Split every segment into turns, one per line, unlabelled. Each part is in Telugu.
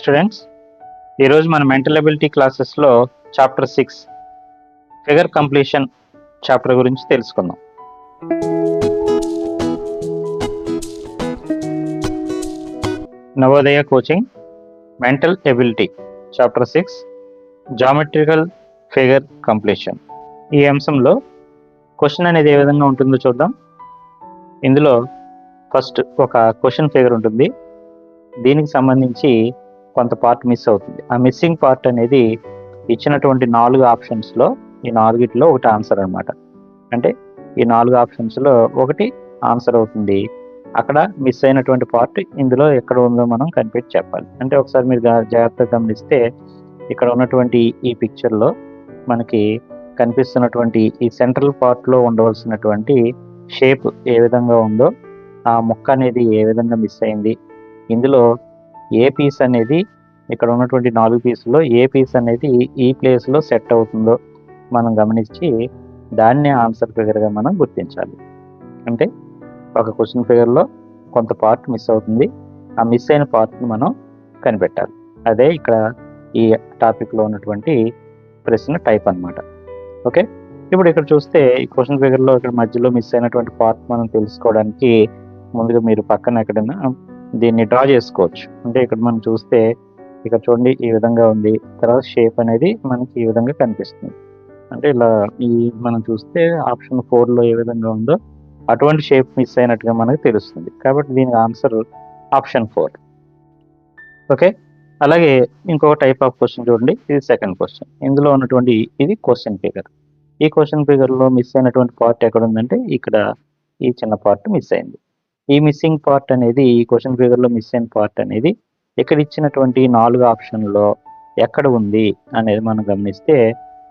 స్టూడెంట్స్ ఈరోజు మన మెంటల్ అబిలిటీ క్లాసెస్లో chapter six figure completion chapter గురించి తెలుసుకుందాం. Navodaya coaching mental ability chapter six geometrical figure completion. ఈ అంశంలో క్వశ్చన్ అనేది ఏ విధంగా ఉంటుందో చూద్దాం. ఇందులో ఫస్ట్ ఒక క్వశ్చన్ ఫిగర్ ఉంటుంది. దీనికి సంబంధించి కొంత పార్ట్ మిస్ అవుతుంది. ఆ మిస్సింగ్ పార్ట్ అనేది ఇచ్చినటువంటి నాలుగు ఆప్షన్స్లో ఈ నాలుగిట్లో ఒకటి ఆన్సర్ అన్నమాట. అంటే ఈ నాలుగు ఆప్షన్స్లో ఒకటి ఆన్సర్ అవుతుంది. అక్కడ మిస్ అయినటువంటి పార్ట్ ఇందులో ఎక్కడ ఉందో మనం కనిపెట్టి చెప్పాలి. అంటే ఒకసారి మీరు గా- జాగ్రత్తగా గమనిస్తే ఇక్కడ ఉన్నటువంటి ఈ పిక్చర్లో మనకి కనిపిస్తున్నటువంటి ఈ సెంట్రల్ పార్ట్లో ఉండవలసినటువంటి షేప్ ఏ విధంగా ఉందో ఆ ముక్క అనేది ఏ విధంగా మిస్ అయింది ఇందులో ఏ పీస్ అనేది ఇక్కడ ఉన్నటువంటి నాలుగు పీసుల్లో ఏ పీస్ అనేది ఈ ప్లేస్లో సెట్ అవుతుందో మనం గమనించి దాన్ని ఆన్సర్ ఫిగర్గా మనం గుర్తించాలి. అంటే ఒక క్వశ్చన్ ఫిగర్లో కొంత పార్ట్ మిస్ అవుతుంది. ఆ మిస్ అయిన పార్ట్ని మనం కనిపెట్టాలి. అదే ఇక్కడ ఈ టాపిక్లో ఉన్నటువంటి ప్రశ్న టైప్ అనమాట ఓకే ఇప్పుడు ఇక్కడ చూస్తే ఈ క్వశ్చన్ ఫిగర్లో ఇక్కడ మధ్యలో మిస్ అయినటువంటి పార్ట్ మనం తెలుసుకోవడానికి ముందుగా మీరు పక్కన ఎక్కడైనా దీన్ని డ్రా చేసుకోవచ్చు. అంటే ఇక్కడ మనం చూస్తే ఇక్కడ చూడండి ఈ విధంగా ఉంది. తర్వాత షేప్ అనేది మనకి ఈ విధంగా కనిపిస్తుంది. అంటే ఇలా ఈ మనం చూస్తే ఆప్షన్లో ఏ విధంగా ఉందో అటువంటి షేప్ మిస్ అయినట్టుగా మనకు తెలుస్తుంది. కాబట్టి దీనికి ఆన్సర్ ఆప్షన్ ఫోర్ ఓకే అలాగే ఇంకొక టైప్ ఆఫ్ క్వశ్చన్ చూడండి. ఇది సెకండ్ క్వశ్చన్ ఇందులో ఉన్నటువంటి ఇది క్వశ్చన్ ఫిగర్ ఈ క్వశ్చన్ ఫిగర్లో మిస్ అయినటువంటి పార్ట్ ఎక్కడ ఉందంటే ఇక్కడ ఈ చిన్న పార్ట్ మిస్ అయింది. ఈ మిస్సింగ్ పార్ట్ అనేది ఈ క్వశ్చన్ ఫిగర్లో మిస్ అయిన పార్ట్ అనేది ఇక్కడ ఇచ్చినటువంటి నాలుగు ఆప్షన్లో ఎక్కడ ఉంది అనేది మనం గమనిస్తే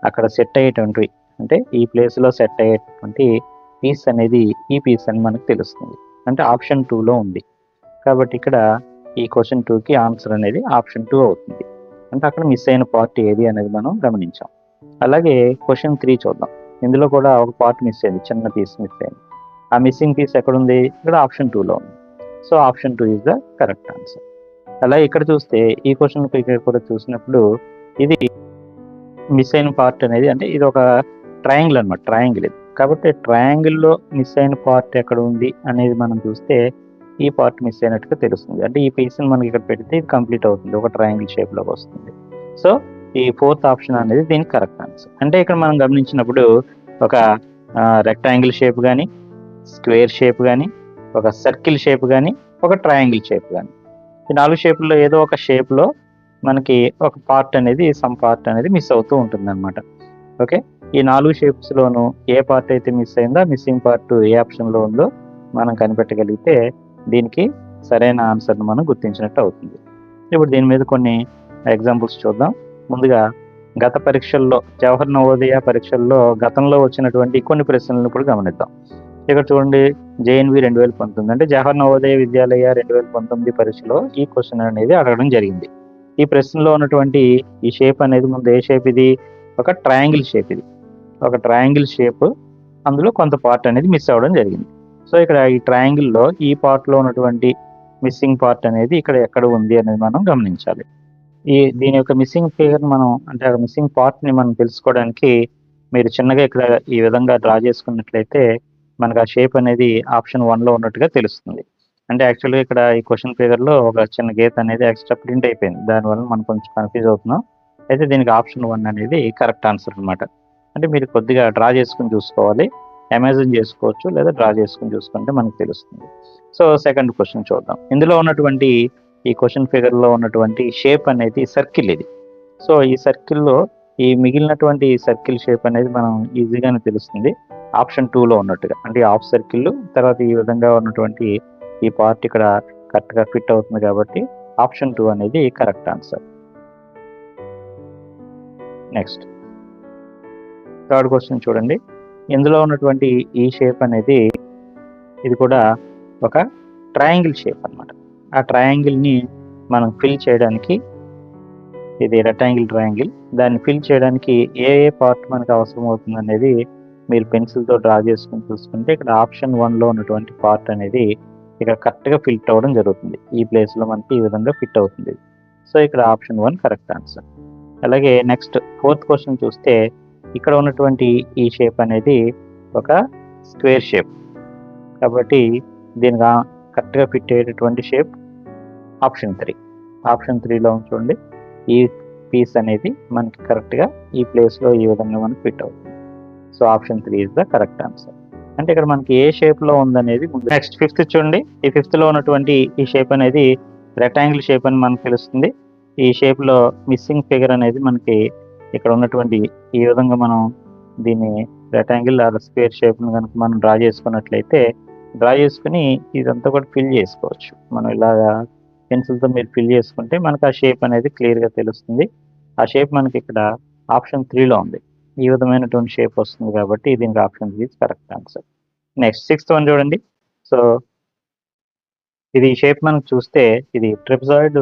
అక్కడ సెట్ అయ్యేటువంటి అంటే ఈ ప్లేస్లో సెట్ అయ్యేటువంటి పీస్ అనేది ఈ పీస్ అని మనకు తెలుస్తుంది. అంటే ఆప్షన్ టూలో ఉంది. కాబట్టి ఇక్కడ ఈ క్వశ్చన్ టూకి ఆన్సర్ అనేది ఆప్షన్ టూ అవుతుంది. అంటే అక్కడ మిస్ అయిన పార్ట్ ఏది అనేది మనం గమనించాం. అలాగే క్వశ్చన్ త్రీ చూద్దాం. ఇందులో కూడా ఒక పార్ట్ మిస్ అయింది చిన్న పీస్ మిస్ అయింది. ఆ మిస్సింగ్ పీస్ ఎక్కడ ఉంది ఇక్కడ ఆప్షన్ టూలో ఉంది. So option two is the correct answer అలా ఇక్కడ చూస్తే ఈ క్వశ్చన్ కూడా చూసినప్పుడు ఇది మిస్ అయిన పార్ట్ అనేది అంటే ఇది ఒక ట్రయాంగిల్ అనమాట ట్రయాంగిల్ ఇది. కాబట్టి ట్రయాంగిల్లో మిస్ అయిన పార్ట్ ఎక్కడ ఉంది అనేది మనం చూస్తే ఈ పార్ట్ మిస్ అయినట్టుగా తెలుస్తుంది. అంటే ఈ పీస్ని మనకి ఇక్కడ పెడితే ఇది కంప్లీట్ అవుతుంది ఒక ట్రయాంగిల్ షేప్లోకి వస్తుంది. సో ఈ ఫోర్త్ ఆప్షన్ అనేది దీనికి కరెక్ట్ ఆన్సర్ అంటే ఇక్కడ మనం గమనించినప్పుడు ఒక రెక్టాంగిల్ షేప్ కానీ స్క్వేర్ షేప్ కానీ ఒక సర్కిల్ షేప్ కానీ ఒక ట్రయాంగిల్ షేప్ కానీ ఈ నాలుగు షేపుల్లో ఏదో ఒక షేప్లో మనకి ఒక పార్ట్ అనేది సమ్ పార్ట్ అనేది మిస్ అవుతూ ఉంటుంది అనమాట ఓకే? ఈ నాలుగు షేప్స్లోనూ ఏ పార్ట్ అయితే మిస్ అయిందో మిస్సింగ్ పార్ట్ ఏ ఆప్షన్లో ఉందో మనం కనిపెట్టగలిగితే దీనికి సరైన ఆన్సర్ను మనం గుర్తించినట్టు అవుతుంది. ఇప్పుడు దీని మీద కొన్ని ఎగ్జాంపుల్స్ చూద్దాం. ముందుగా గత పరీక్షల్లో జవహర్ నవోదయ పరీక్షల్లో గతంలో వచ్చినటువంటి కొన్ని ప్రశ్నలను ఇప్పుడు గమనిద్దాం. ఇక్కడ చూడండి జేఎన్వి రెండు వేల పంతొమ్మిది. అంటే జవహర్ నవోదయ విద్యాలయ రెండు వేల పంతొమ్మిది పరీక్షలో ఈ క్వశ్చన్ అనేది అడగడం జరిగింది. ఈ ప్రశ్నలో ఉన్నటువంటి ఈ షేప్ అనేది ముందు ఏ షేప్ ఇది? ఒక ట్రయాంగిల్ షేప్ ఇది. ఒక ట్రయాంగిల్ షేప్ అందులో కొంత పార్ట్ అనేది మిస్ అవ్వడం జరిగింది. సో ఇక్కడ ఈ ట్రయాంగిల్లో ఈ పార్ట్లో ఉన్నటువంటి మిస్సింగ్ పార్ట్ అనేది ఇక్కడ ఎక్కడ ఉంది అనేది మనం గమనించాలి. ఈ దీని యొక్క మిస్సింగ్ ఫిగర్ మనం అంటే ఆ మిస్సింగ్ పార్ట్ని మనం తెలుసుకోవడానికి మీరు చిన్నగా ఇక్కడ ఈ విధంగా డ్రా చేసుకున్నట్లయితే మనకు ఆ షేప్ అనేది ఆప్షన్ వన్లో ఉన్నట్టుగా తెలుస్తుంది. అంటే యాక్చువల్గా ఇక్కడ ఈ క్వశ్చన్ ఫిగర్లో ఒక చిన్న గీత అనేది ఎక్స్ట్రా ప్రింట్ అయిపోయింది. దానివల్ల మనం కొంచెం కన్ఫ్యూజ్ అవుతున్నాం. అయితే దీనికి ఆప్షన్ వన్ అనేది కరెక్ట్ ఆన్సర్ అన్నమాట. అంటే మీరు కొద్దిగా డ్రా చేసుకుని చూసుకోవాలి. అమెజాన్ చేసుకోవచ్చు లేదా డ్రా చేసుకుని చూసుకుంటే మనకు తెలుస్తుంది. సో సెకండ్ క్వశ్చన్ చూద్దాం. ఇందులో ఉన్నటువంటి ఈ క్వశ్చన్ ఫిగర్లో ఉన్నటువంటి షేప్ అనేది సర్కిల్ ఇది. సో ఈ సర్కిల్లో ఈ మిగిలినటువంటి సర్కిల్ షేప్ అనేది మనం ఈజీగానే తెలుస్తుంది. ఆప్షన్ టూలో ఉన్నట్టుగా. అంటే ఆఫ్ సర్కిల్ తర్వాత ఈ విధంగా ఉన్నటువంటి ఈ పార్ట్ ఇక్కడ కరెక్ట్గా ఫిట్ అవుతుంది కాబట్టి ఆప్షన్ టూ అనేది correct answer next third question చూడండి. ఇందులో ఉన్నటువంటి ఈ షేప్ అనేది ఇది కూడా ఒక ట్రయాంగిల్ షేప్ అన్నమాట. ఆ ట్రయాంగిల్ని మనం ఫిల్ చేయడానికి ఇది రెక్టాంగిల్ ట్రయాంగిల్ దాన్ని ఫిల్ చేయడానికి ఏ ఏ పార్ట్ మనకు అవసరం అవుతుంది అనేది మీరు పెన్సిల్తో డ్రా చేసుకుని చూసుకుంటే ఇక్కడ ఆప్షన్ వన్లో ఉన్నటువంటి పార్ట్ అనేది ఇక్కడ కరెక్ట్గా ఫిట్ అవ్వడం జరుగుతుంది. ఈ ప్లేస్లో మనకి ఈ విధంగా ఫిట్ అవుతుంది. సో ఇక్కడ ఆప్షన్ వన్ కరెక్ట్ ఆన్సర్. అలాగే నెక్స్ట్ ఫోర్త్ క్వశ్చన్ చూస్తే ఇక్కడ ఉన్నటువంటి ఈ షేప్ అనేది ఒక స్క్వేర్ షేప్. కాబట్టి దీనికి కరెక్ట్గా ఫిట్ అయ్యేటటువంటి షేప్ ఆప్షన్ త్రీ. ఆప్షన్ త్రీలో చూడండి ఈ పీస్ అనేది మనకి కరెక్ట్గా ఈ ప్లేస్లో ఈ విధంగా మనకి ఫిట్ అవుతుంది. So option three is the correct answer అంటే ఇక్కడ మనకి ఏ షేప్లో ఉందనేది నెక్స్ట్ ఫిఫ్త్ చూడండి. ఈ ఫిఫ్త్లో ఉన్నటువంటి ఈ షేప్ అనేది రెక్టాంగిల్ షేప్ అని మనకు తెలుస్తుంది. ఈ షేప్లో మిస్సింగ్ ఫిగర్ అనేది మనకి ఇక్కడ ఉన్నటువంటి ఈ విధంగా మనం దీన్ని రెక్టాంగిల్ ఆర్ స్క్వేర్ షేప్ కనుక మనం డ్రా చేసుకున్నట్లయితే డ్రా చేసుకుని ఇదంతా కూడా ఫిల్ చేసుకోవచ్చు. మనం ఇలాగా పెన్సిల్తో మీరు ఫిల్ చేసుకుంటే మనకు ఆ షేప్ అనేది క్లియర్గా తెలుస్తుంది. ఆ షేప్ మనకి ఇక్కడ ఆప్షన్ త్రీలో ఉంది. ఈ విధమైనటువంటి షేప్ వస్తుంది కాబట్టి దీనికి option three correct answer next sixth one చూడండి. సో ఇది షేప్ మనం చూస్తే ఇది ట్రిప్సాయిడ్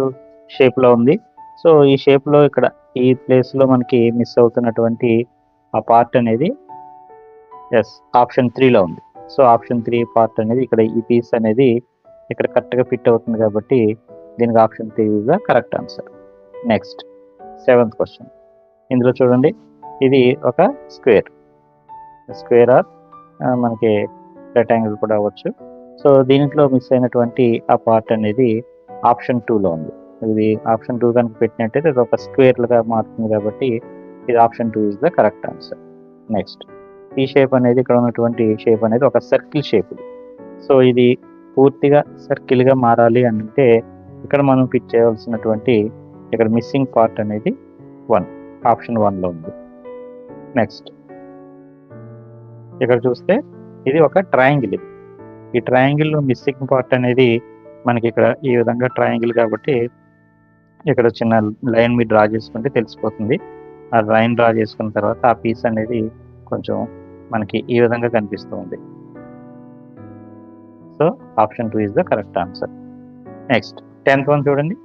షేప్లో ఉంది. సో ఈ షేప్లో ఇక్కడ ఈ ప్లేస్లో మనకి మిస్ అవుతున్నటువంటి ఆ పార్ట్ అనేది ఎస్ ఆప్షన్ త్రీలో ఉంది. సో ఆప్షన్ త్రీ పార్ట్ అనేది ఇక్కడ ఈ పీస్ అనేది ఇక్కడ కరెక్ట్గా ఫిట్ అవుతుంది కాబట్టి దీనికి option త్రీగా correct answer next seventh question ఇందులో చూడండి. ఇది ఒక స్క్వేర్. స్క్వేర్ ఆర్ మనకి రెక్టాంగిల్ కూడా అవ్వచ్చు. సో దీంట్లో మిస్ అయినటువంటి ఆ పార్ట్ అనేది ఆప్షన్ టూలో ఉంది. ఇది ఆప్షన్ టూ కనుక పెట్టినట్టయితే ఇది ఒక స్క్వేర్లుగా మారుతుంది కాబట్టి ఇది option two is the correct answer. Next ఈ షేప్ అనేది ఇక్కడ ఉన్నటువంటి షేప్ అనేది ఒక సర్కిల్ షేప్ సో ఇది పూర్తిగా సర్కిల్గా మారాలి అంటే ఇక్కడ మనం పిక్ చేయవలసినటువంటి ఇక్కడ మిస్సింగ్ పార్ట్ అనేది వన్ ఆప్షన్ వన్లో ఉంది. నెక్స్ట్ ఇక్కడ చూస్తే ఇది ఒక ట్రయాంగిల్ ఈ ట్రయాంగిల్ మిస్సింగ్ పార్ట్ అనేది మనకి ఇక్కడ ఈ విధంగా ట్రయాంగిల్ కాబట్టి ఇక్కడ చిన్న లైన్ మీరు డ్రా చేసుకుంటే తెలిసిపోతుంది. ఆ లైన్ డ్రా చేసుకున్న తర్వాత ఆ పీస్ అనేది కొంచెం మనకి ఈ విధంగా కనిపిస్తుంది so option two is the correct answer next tenth one చూడండి.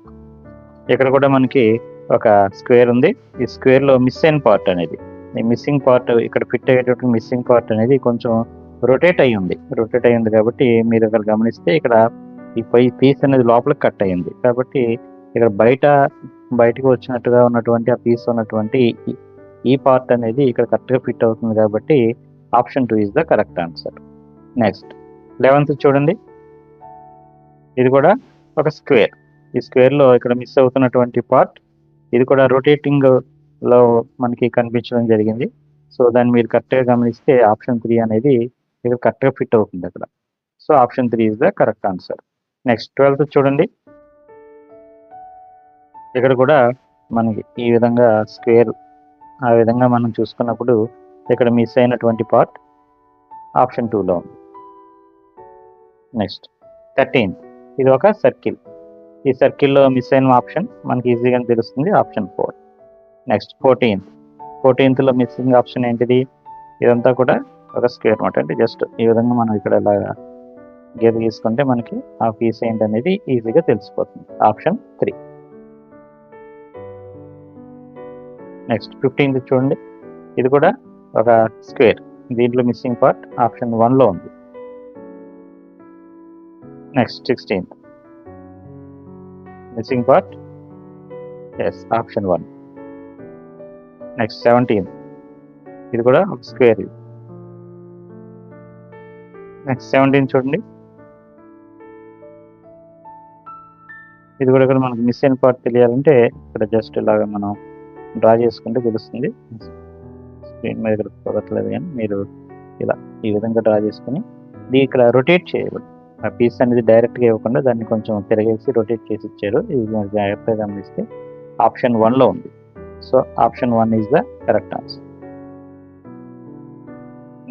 ఇక్కడ కూడా మనకి ఒక స్క్వేర్ ఉంది. ఈ స్క్వేర్లో మిస్ అయిన పార్ట్ అనేది. మిస్సింగ్ పార్ట్ ఇక్కడ ఫిట్ అయ్యేటటువంటి మిస్సింగ్ పార్ట్ అనేది కొంచెం రొటేట్ అయ్యింది రొటేట్ అయ్యింది కాబట్టి మీరు అక్కడ గమనిస్తే ఇక్కడ ఈ పై పీస్ అనేది లోపలికి కట్ అయ్యింది కాబట్టి ఇక్కడ బయట బయటకు వచ్చినట్టుగా ఉన్నటువంటి ఆ పీస్ ఉన్నటువంటి ఈ- పార్ట్ అనేది ఇక్కడ కరెక్ట్గా ఫిట్ అవుతుంది కాబట్టి option two is the correct answer next eleventh చూడండి. ఇది కూడా ఒక స్క్వేర్ ఈ స్క్వేర్లో ఇక్కడ మిస్ అవుతున్నటువంటి పార్ట్ ఇది కూడా రొటేటింగ్ లో మనకి కనిపించడం జరిగింది. సో దాన్ని మీరు కరెక్ట్గా గమనిస్తే ఆప్షన్ త్రీ అనేది ఇక్కడ కరెక్ట్గా ఫిట్ అవుతుంది అక్కడ. So option three is the correct answer next twelfth చూడండి. ఇక్కడ కూడా మనకి ఈ విధంగా స్క్వేర్ ఆ విధంగా మనం చూసుకున్నప్పుడు ఇక్కడ మిస్ అయినటువంటి పార్ట్ ఆప్షన్ టూలో ఉంది. నెక్స్ట్ థర్టీన్ ఇది ఒక సర్కిల్ ఈ సర్కిల్లో మిస్ అయిన ఆప్షన్ మనకి ఈజీగా తెలుస్తుంది. Option four next fourteenth. ఫోర్టీన్త్లో missing option ఏంటిది? ఇదంతా కూడా ఒక స్క్వేర్ అనమాట అంటే జస్ట్ ఈ విధంగా మనం ఇక్కడ ఇలా గీత గీసుకుంటే మనకి ఆ ఏంటి ఏంటనేది ఈజీగా తెలిసిపోతుంది. Option three. నెక్స్ట్ ఫిఫ్టీన్త్ చూడండి. ఇది కూడా ఒక స్క్వేర్. దీంట్లో మిస్సింగ్ పార్ట్ ఆప్షన్ వన్లో ఉంది. Next sixteenth. Missing part? Yes option one. Next seventeen. ఇది కూడా ఒక స్క్వేర్ ఇది. నెక్స్ట్ సెవెంటీన్ చూడండి. ఇది కూడా ఇక్కడ మనకు మిస్ అయిన పార్ట్ తెలియాలంటే ఇక్కడ జస్ట్ ఇలాగ మనం డ్రా చేసుకుంటే తెలుస్తుంది. స్క్రీన్ మీద ఇక్కడ కుదరట్లేదు కానీ మీరు ఇలా ఈ విధంగా డ్రా చేసుకుని ఇది ఇక్కడ రొటేట్ చేయకూడదు ఆ పీస్ అనేది డైరెక్ట్గా ఇవ్వకుండా దాన్ని కొంచెం తిరగేసి రొటేట్ చేసి ఇచ్చారు. ఇది మీరు జాగ్రత్తగా గమనిస్తే ఆప్షన్ వన్లో ఉంది. So option one is the correct answer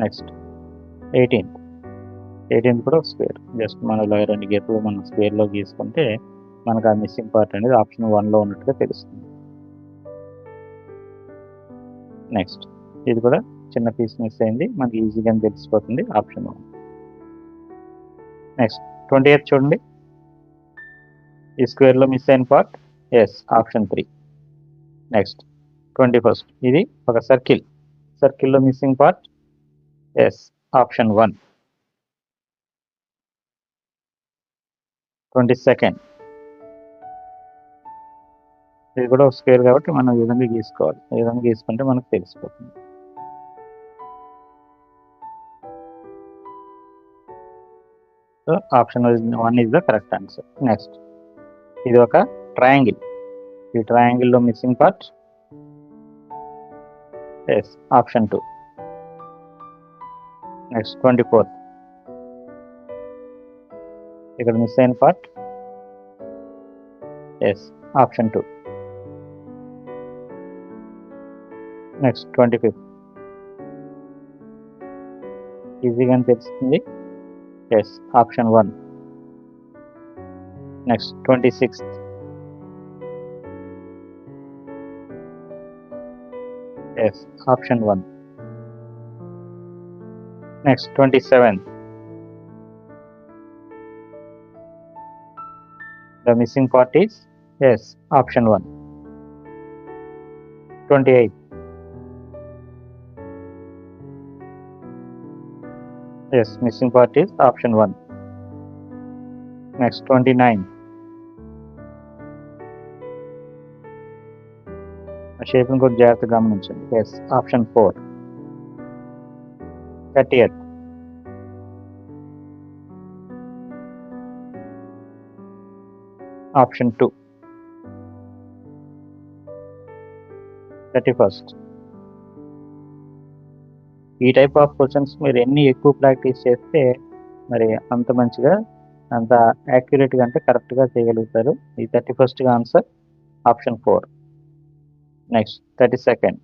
next eighteen eighteenth కూడా స్క్వేర్ జస్ట్ మన రెండు గేట్లు మనం స్క్వేర్లో గీసుకుంటే మనకు ఆ మిస్సింగ్ పార్ట్ అనేది ఆప్షన్ వన్లో ఉన్నట్టుగా తెలుస్తుంది. నెక్స్ట్ ఇది కూడా చిన్న పీస్ మిస్ అయింది. మనకి ఈజీగా తెలిసిపోతుంది. Option one next twenty eighth చూడండి. ఈ స్క్వేర్లో మిస్ అయిన part yes option three next twenty first ఇది ఒక సర్కిల్ సర్కిల్లో missing part yes option one twenty second ఇది కూడా ఒక స్క్వేర్ కాబట్టి మనం ఈ విధంగా గీసుకోవాలి. ఈ విధంగా గీసుకుంటే మనకు తెలిసిపోతుంది. So option one is the correct answer next ఇది ఒక ట్రయాంగిల్ ఈ ట్రయాంగిల్లో missing part yes option two next twenty fourth ఇక్కడ మిస్ అయిన part yes option two next twenty fifth ఈజీగా తెలుస్తుంది yes option one next twenty sixth F. Option 1. Next, 27. The missing part is S. Option 1. 28. Yes, missing part is option 1. Next, 29. షేప్ని కూడా జాగ్రత్తగా గమనించండి. Yes option four thirtieth option two thirty first ఈ టైప్ ఆఫ్ క్వశ్చన్స్ మీరు ఎన్ని ఎక్కువ ప్రాక్టీస్ చేస్తే మరి అంత మంచిగా అంత యాక్యురేట్గా అంటే కరెక్ట్గా చేయగలుగుతారు. ఈ థర్టీ ఫస్ట్గా answer option four next thirty second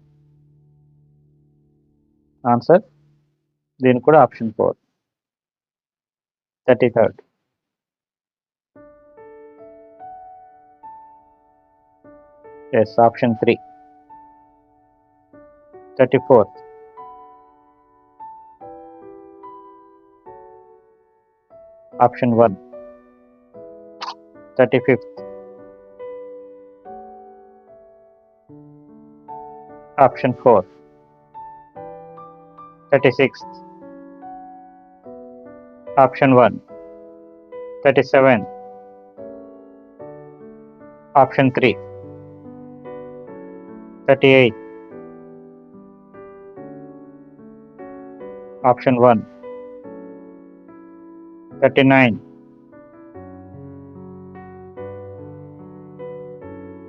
answer దీనికి కూడా option four thirty third yes option three thirty fourth option one thirty fifth Option 4. 36th. Option 1. 37. Option 3. 38 option 1 39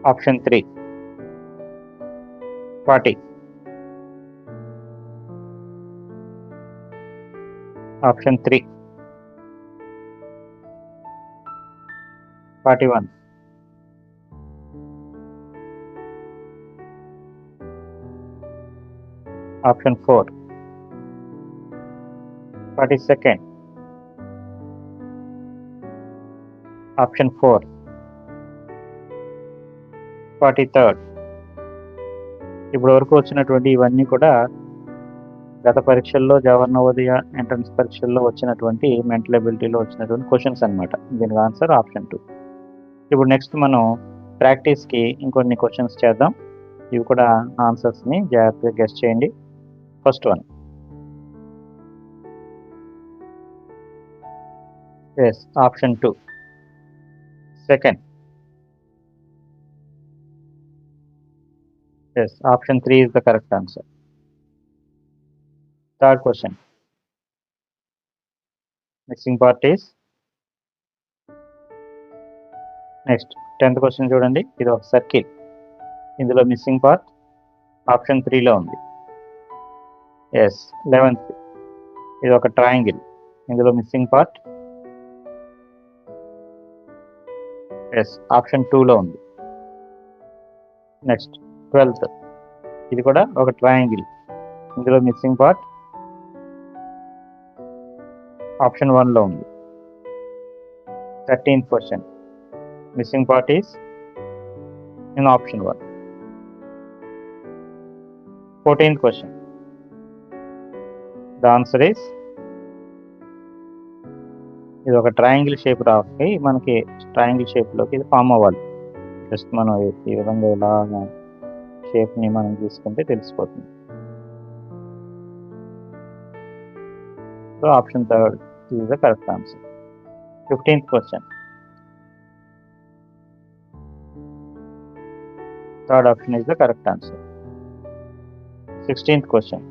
option 3 party. Option 3 Party 1 Option 4 Party 2nd Option 4 Party third. ఇప్పుడు వరకు వచ్చినటువంటి ఇవన్నీ కూడా గత పరీక్షల్లో జవహర్ నవోదయ ఎంట్రన్స్ పరీక్షల్లో వచ్చినటువంటి మెంటల్ ఎబిలిటీలో వచ్చినటువంటి క్వశ్చన్స్ అనమాట దీనికి ఆన్సర్ ఆప్షన్ టూ. ఇప్పుడు నెక్స్ట్ మనం ప్రాక్టీస్కి ఇంకొన్ని క్వశ్చన్స్ చేద్దాం. ఇవి కూడా ఆన్సర్స్ని జాగ్రత్తగా గెస్ట్ చేయండి. First one. Yes option two. Second yes option three is the correct answer third question missing part next tenth question చూడండి. ఇది ఒక సర్కిల్ ఇందులో మిస్సింగ్ పార్ట్ ఆప్షన్ త్రీలో ఉంది. ఎస్ లెవెన్త్ ఇది ఒక ట్రయాంగిల్ ఇందులో మిస్సింగ్ పార్ట్ ఎస్ ఆప్షన్ టూలో ఉంది. Next twelfth. ఇది కూడా ఒక ట్రయాంగిల్. ఇందులో మిస్సింగ్ పార్ట్ ఆప్షన్ వన్లో ఉంది. Thirteenth question. Missing part is in option one. Fourteenth question. The answer is ఇది ఒక ట్రయాంగిల్ షేప్ రాకి మనకి ట్రయాంగిల్ షేప్లోకి ఇది ఫామ్ అవ్వాలి. జస్ట్ మనం ఈ విధంగా ఇలా షేప్ని మనం తీసుకుంటే తెలిసిపోతుంది. So option third is the correct answer fifteenth question third option is the correct answer sixteenth question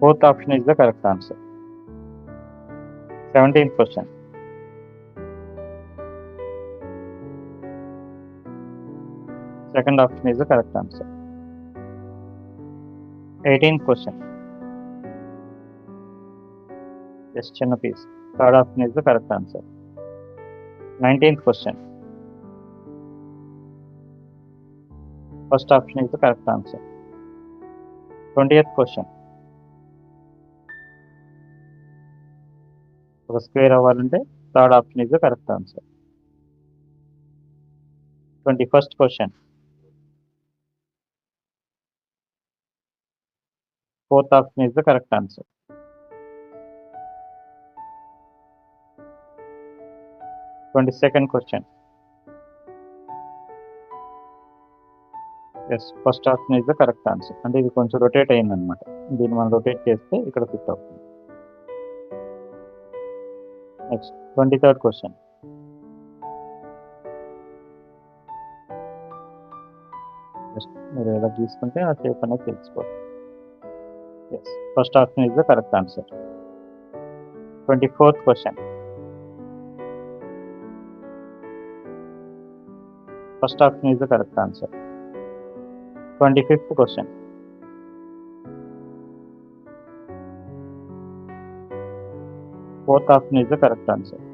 fourth option is the correct answer seventeenth question second option is the correct answer eighteen question just చిన్న piece third option is the correct answer nineteenth question first option is the correct answer twentieth question ఒక స్క్వేర్ అవ్వాలంటే third option is the correct answer twenty first question fourth option is the correct answer twenty second question yes first option is the correct answer అంటే ఇది కొంచెం రొటేట్ అయింది అనమాట దీన్ని మనం రొటేట్ చేస్తే ఇక్కడ ఫిట్ అవుతుంది. నెక్స్ట్ ట్వంటీ థర్డ్ క్వశ్చన్ మీరు ఎలా తీసుకుంటే ఆ షేప్ అనేది తెలిసిపోతుంది. Yes first option is the correct answer twenty fourth question first option is the correct answer twenty fifth question fourth option is the correct answer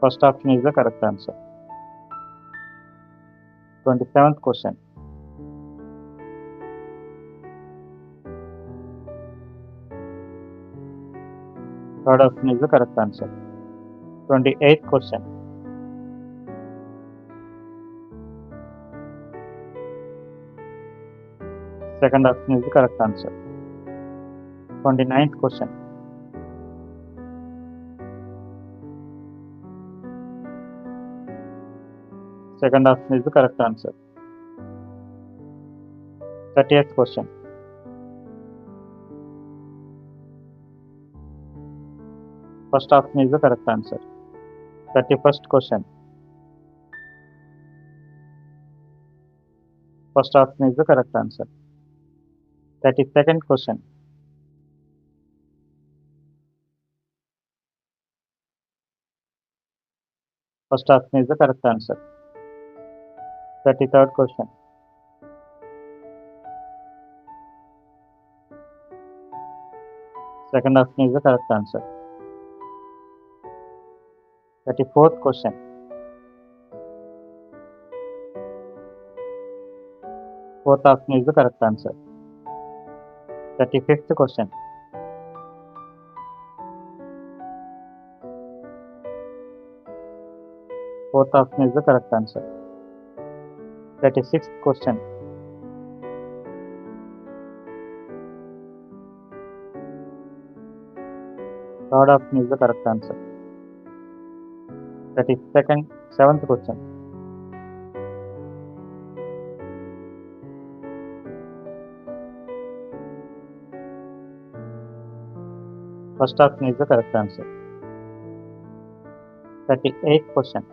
twenty sixth question first option is the correct answer twenty seventh question third option is the correct answer twenty eighth question second option is the correct answer twenty ninth question second option is the correct answer thirtieth question first option is the correct answer thirty first question first option is the correct answer thirty thirty third question second option is the correct answer thirty fourth question fourth option is the correct answer thirty fifth question fourth option is the correct answer thirty sixth question third option is the correct answer thirty second seventh question first option is the correct answer thirty eighth question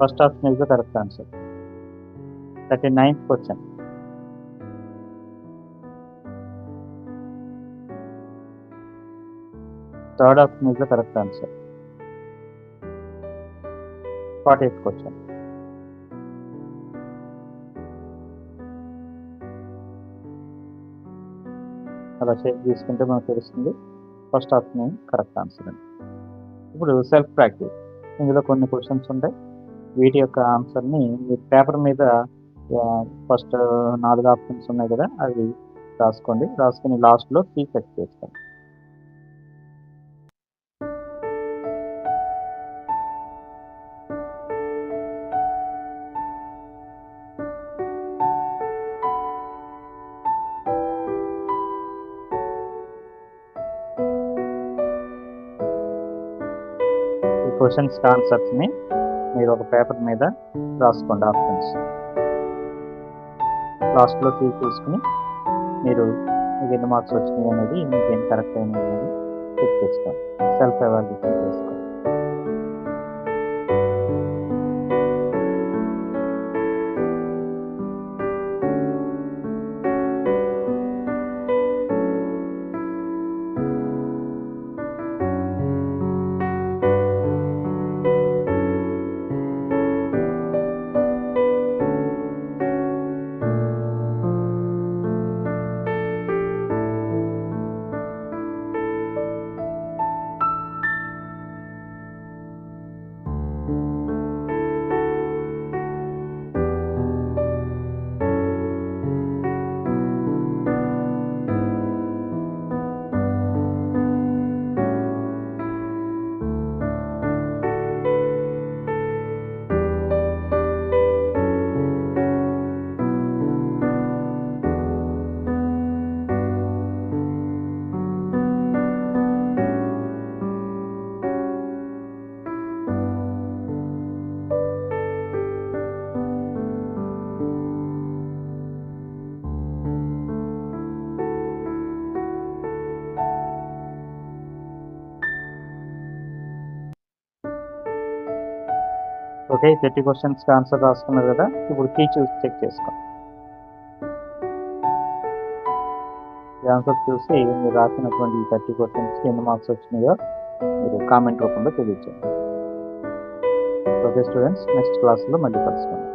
first option is the correct answer thirty ninth question third option is the correct answer forty eighth question అలా షేప్ తీసుకుంటే మనకు తెలుస్తుంది ఫస్ట్ ఆప్షన్ కరెక్ట్ ఆన్సర్ అండి ఇప్పుడు సెల్ఫ్ ప్రాక్టీస్ ఇందులో కొన్ని క్వశ్చన్స్ ఉంటాయి వీటి యొక్క ఆన్సర్ని మీరు పేపర్ మీద ఫస్ట్ నాలుగు ఆప్షన్స్ ఉన్నాయి కదా అవి రాసుకోండి. రాసుకుని లాస్ట్లో సీ సెట్ చేసుకోండి. ఈ క్వశ్చన్స్ ఆన్సర్స్ని మీరు ఒక పేపర్ మీద రాసుకోండి ఆప్షన్స్. లాస్ట్లో కీ చూసుకుని మీరు మీకు ఎన్ని మార్క్స్ వచ్చినాయి అనేది మీకు ఏం కరెక్ట్ అయినది అనేది చెక్ చేసుకోండి సెల్ఫ్ ఎవాల్యుయేషన్ చేసుకోండి. ఓకే థర్టీ క్వశ్చన్స్కి ఆన్సర్ రాసుకున్నారు కదా ఇప్పుడు కీ చూసి చెక్ చేసుకోండి ఆన్సర్ చూసి మీరు రాసినటువంటి ఈ థర్టీ క్వశ్చన్స్కి ఎన్ని మార్క్స్ వచ్చినాయో మీరు కామెంట్ రూపంలో తెలియచేయండి. ఓకే స్టూడెంట్స్ నెక్స్ట్ క్లాస్లో మళ్ళీ కలుసుకుందాం.